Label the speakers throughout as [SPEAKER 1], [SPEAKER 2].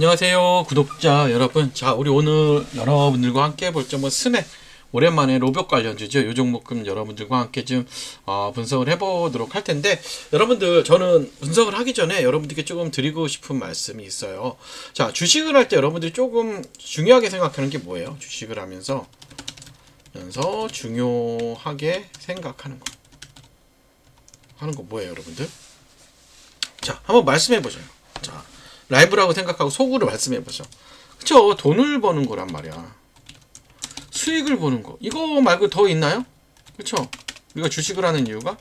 [SPEAKER 1] 안녕하세요 구독자 여러분. 자 우리 오늘 여러분들과 함께 볼 점은 스맥 오랜만에 로봇 관련 주죠. 요 종목금 여러분들과 함께 좀 어, 분석을 해보도록 할 텐데 여러분들 저는 분석을 하기 전에 여러분들께 조금 드리고 싶은 말씀이 있어요. 자 주식을 할 때 여러분들이 조금 중요하게 생각하는 게 뭐예요? 주식을 하면서? 면서 중요하게 생각하는 거. 하는 거 뭐예요 여러분들? 자 한번 말씀해 보죠 자 라이브라고 생각하고 속으로 말씀해 보죠. 그쵸? 돈을 버는 거란 말이야. 수익을 보는 거. 이거 말고 더 있나요? 그쵸? 우리가 주식을 하는 이유가?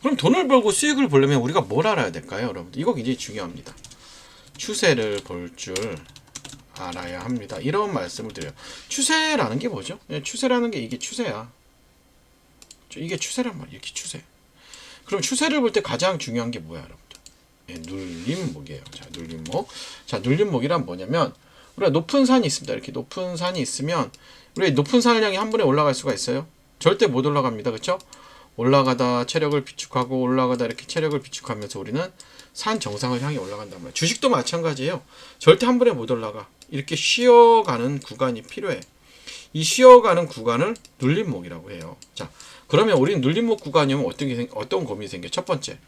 [SPEAKER 1] 그럼 돈을 벌고 수익을 보려면 우리가 뭘 알아야 될까요, 여러분들? 이거 굉장히 중요합니다. 추세를 볼 줄 알아야 합니다. 이런 말씀을 드려요. 추세라는 게 뭐죠? 예, 추세라는 게 이게 추세야. 이게 추세란 말이야. 이렇게 추세. 그럼 추세를 볼 때 가장 중요한 게 뭐야, 여러분? 예, 눌림목이에요. 자, 눌림목. 자, 눌림목이란 뭐냐면 우리가 높은 산이 있습니다. 이렇게 높은 산이 있으면 우리 높은 산을 향해 한 번에 올라갈 수가 있어요. 절대 못 올라갑니다. 그렇죠? 올라가다 체력을 비축하고 올라가다 이렇게 체력을 비축하면서 우리는 산 정상을 향해 올라간단 말이에요. 주식도 마찬가지예요. 절대 한 번에 못 올라가. 이렇게 쉬어가는 구간이 필요해. 이 쉬어가는 구간을 눌림목이라고 해요. 자, 그러면 우리는 눌림목 구간이 오면 어떤 게 생, 어떤 고민이 생겨? 첫 번째,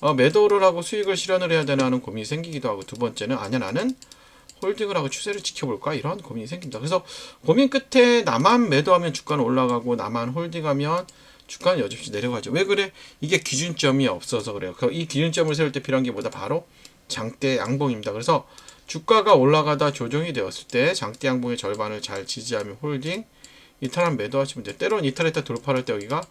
[SPEAKER 1] 어, 매도를 하고 수익을 실현을 해야 되나 하는 고민이 생기기도 하고 두 번째는 아니야 나는 홀딩을 하고 추세를 지켜볼까 이런 고민이 생긴다. 그래서 고민 끝에 나만 매도하면 주가는 올라가고 나만 홀딩하면 주가는 여지없이 내려가죠. 왜 그래? 이게 기준점이 없어서 그래요. 그이 기준점을 세울 때 필요한 게 뭐다? 바로 장대 양봉입니다. 그래서 주가가 올라가다 조정이 되었을 때 장대 양봉의 절반을 잘 지지하면 홀딩, 이탈한 매도하시면 돼요. 때로는 이탈했다 돌파할 때 여기가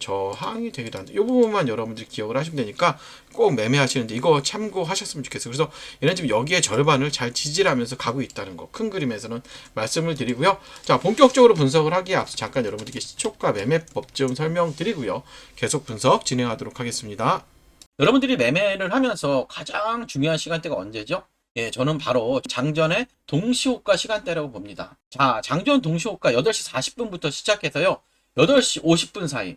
[SPEAKER 1] 저항이 되기도 한다. 이 부분만 여러분들이 기억을 하시면 되니까 꼭 매매하시는데 이거 참고하셨으면 좋겠어요. 그래서 얘는 지금 여기에 절반을 잘 지지하면서 가고 있다는 거. 큰 그림에서는 말씀을 드리고요. 자, 본격적으로 분석을 하기에 앞서 잠깐 여러분들께 시초가 매매법 좀 설명드리고요. 계속 분석 진행하도록 하겠습니다. 여러분들이 매매를 하면서 가장 중요한 시간대가 언제죠? 예, 저는 바로 장전의 동시호가 시간대라고 봅니다. 자, 장전 동시호가 8시 40분부터 시작해서요. 8시 50분 사이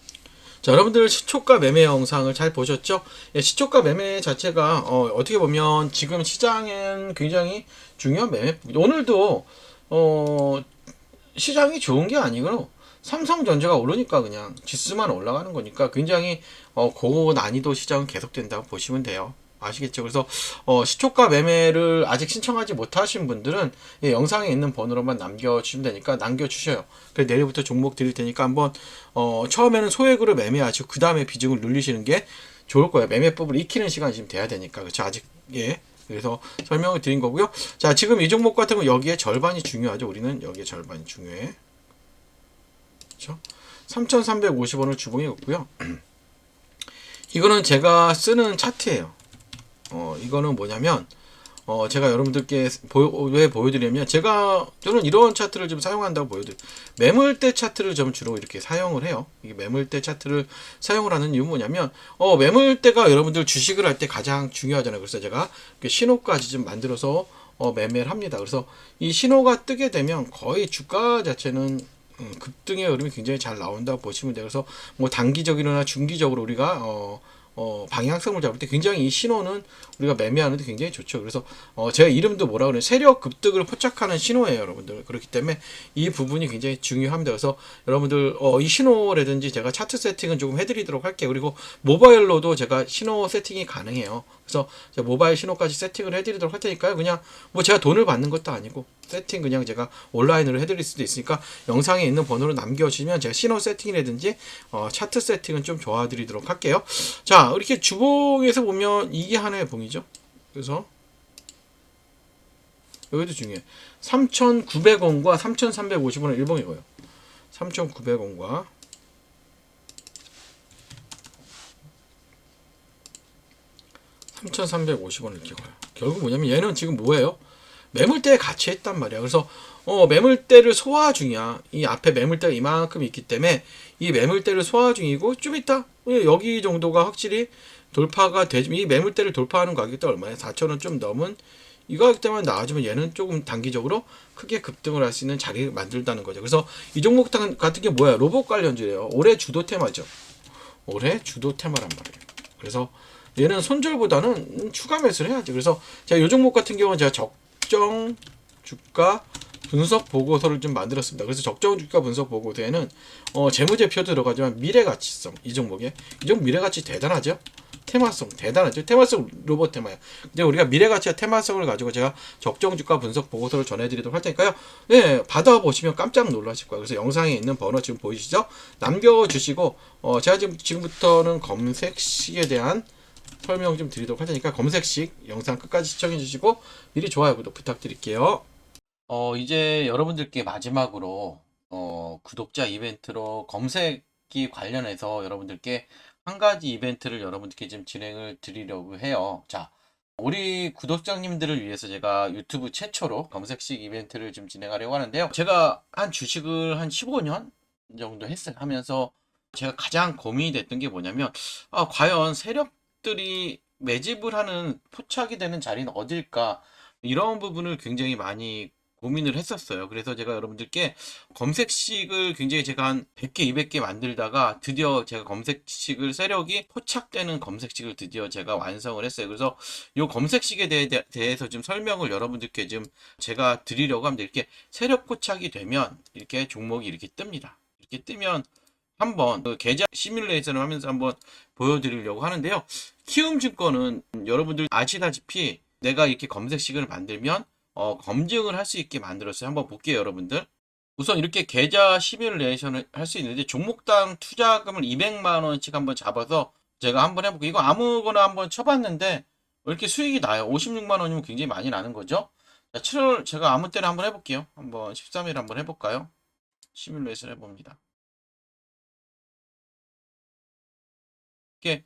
[SPEAKER 1] 자, 여러분들 시초가 매매 영상을 잘 보셨죠? 예, 시초가 매매 자체가 어, 떻게 보면 지금 시장엔 굉장히 중요한 매매. 오늘도 어, 시장이 좋은 게 아니고 삼성전자가 오르니까 그냥 지수만 올라가는 거니까 굉장히 어, 고난이도 시장은 계속된다고 보시면 돼요. 아시겠죠? 그래서 어, 시초가 매매를 아직 신청하지 못하신 분들은 이 영상에 있는 번호로만 남겨주시면 되니까 남겨주셔요. 그래서 내일부터 종목 드릴 테니까 한번 어, 처음에는 소액으로 매매하시고 그 다음에 비중을 눌리시는 게 좋을 거예요. 매매법을 익히는 시간이 지금 돼야 되니까 그렇죠? 아직 예. 그래서 설명을 드린 거고요. 자, 지금 이 종목 같은 거 여기에 절반이 중요하죠. 우리는 여기에 절반이 중요해. 그렇죠? 3,350원을 주봉해 뒀고요. 이거는 제가 쓰는 차트예요. 어, 이거는 뭐냐면, 어, 제가 여러분들께 보여, 왜 보여드리냐면, 제가, 저는 이런 차트를 좀 사용한다고 보여드려요. 매물대 차트를 좀 주로 이렇게 사용을 해요. 이게 매물대 차트를 사용을 하는 이유는 뭐냐면, 어, 매물대가 여러분들 주식을 할 때 가장 중요하잖아요. 그래서 제가 신호까지 좀 만들어서 어, 매매를 합니다. 그래서 이 신호가 뜨게 되면 거의 주가 자체는 음, 급등의 흐름이 굉장히 잘 나온다고 보시면 돼요. 그래서 뭐 단기적이거나 중기적으로 우리가 어, 어, 방향성을 잡을 때 굉장히 이 신호는 우리가 매매하는데 굉장히 좋죠. 그래서 어, 제가 이름도 뭐라 그래요? 세력 급등을 포착하는 신호예요, 여러분들. 그렇기 때문에 이 부분이 굉장히 중요합니다. 그래서 여러분들 어, 이 신호라든지 제가 차트 세팅은 조금 해드리도록 할게요. 그리고 모바일로도 제가 신호 세팅이 가능해요. 그래서 모바일 신호까지 세팅을 해드리도록 할 테니까요. 그냥 뭐 제가 돈을 받는 것도 아니고 세팅 그냥 제가 온라인으로 해드릴 수도 있으니까 영상에 있는 번호를 남겨주시면 제가 신호 세팅이라든지 어, 차트 세팅은 좀 도와드리도록 할게요. 자 이렇게 주봉에서 보면 이게 하나의 봉이죠. 그래서 여기도 중요해. 3,900원과 3,350원은 일봉이고요. 3,900원과 3,350원을 이렇게 가요. 결국 뭐냐면 얘는 지금 뭐예요? 매물대에 같이 했단 말이야. 그래서 어, 매물대를 소화 중이야. 이 앞에 매물대가 이만큼 있기 때문에 이 매물대를 소화 중이고 좀 이따 여기 정도가 확실히 돌파가 되지. 이 매물대를 돌파하는 가격대 얼마야? 4,000원 좀 넘은 이 가격 때만 나와주면 얘는 조금 단기적으로 크게 급등을 할 수 있는 자리를 만들다는 거죠. 그래서 이 종목 같은 게 뭐야? 로봇 관련주래요. 올해 주도 테마죠. 올해 주도 테마란 말이에요. 그래서 얘는 손절보다는 추가 매수를 해야지. 그래서 제가 이 종목 같은 경우는 제가 적 정 주가 분석 보고서를 좀 만들었습니다. 그래서 적정 주가 분석 보고서에는 어, 재무제표 들어가지만 미래 가치성 이 종목에 이 종목 미래 가치 대단하죠. 테마성 대단하죠. 테마성 로봇 테마야. 근데 우리가 미래 가치와 테마성을 가지고 제가 적정 주가 분석 보고서를 전해드리도록 할 테니까요. 네, 받아 보시면 깜짝 놀라실 거예요. 그래서 영상에 있는 번호 지금 보이시죠? 남겨주시고 어, 제가 지금 지금부터는 검색식에 대한 설명 좀 드리도록 할 테니까 검색식 영상 끝까지 시청해 주시고 미리 좋아요 구독 부탁드릴게요. 어 이제 여러분들께 마지막으로 어 구독자 이벤트로 검색기 관련해서 여러분들께 한 가지 이벤트를 여러분들께 좀 진행을 드리려고 해요. 자, 우리 구독자님들을 위해서 제가 유튜브 최초로 검색식 이벤트를 좀 진행하려고 하는데요. 제가 한 주식을 한 15년 정도 했어요. 하면서 제가 가장 고민이 됐던 게 뭐냐면, 아, 과연 세력 들이 매집을 하는 포착이 되는 자리는 어딜까? 이런 부분을 굉장히 많이 고민을 했었어요. 그래서 제가 여러분들께 검색식을 굉장히 제가 한 100개, 200개 만들다가 드디어 제가 검색식을 세력이 포착되는 검색식을 드디어 제가 완성을 했어요. 그래서 이 검색식에 대해, 대해서 좀 설명을 여러분들께 좀 제가 드리려고 합니다. 이렇게 세력 포착이 되면 이렇게 종목이 이렇게 뜹니다. 이렇게 뜨면 한번 그 계좌 시뮬레이션을 하면서 한번 보여드리려고 하는데요. 키움증권은 여러분들 아시다시피 내가 이렇게 검색식을 만들면 어, 검증을 할 수 있게 만들었어요. 한번 볼게요, 여러분들. 우선 이렇게 계좌 시뮬레이션을 할 수 있는데 종목당 투자금을 200만 원씩 한번 잡아서 제가 한번 해볼게요. 이거 아무거나 한번 쳐봤는데 왜 이렇게 수익이 나요? 56만 원이면 굉장히 많이 나는 거죠. 자, 7월 제가 아무 때나 한번 해볼게요. 한번 13일 한번 해볼까요? 시뮬레이션 해봅니다. 이게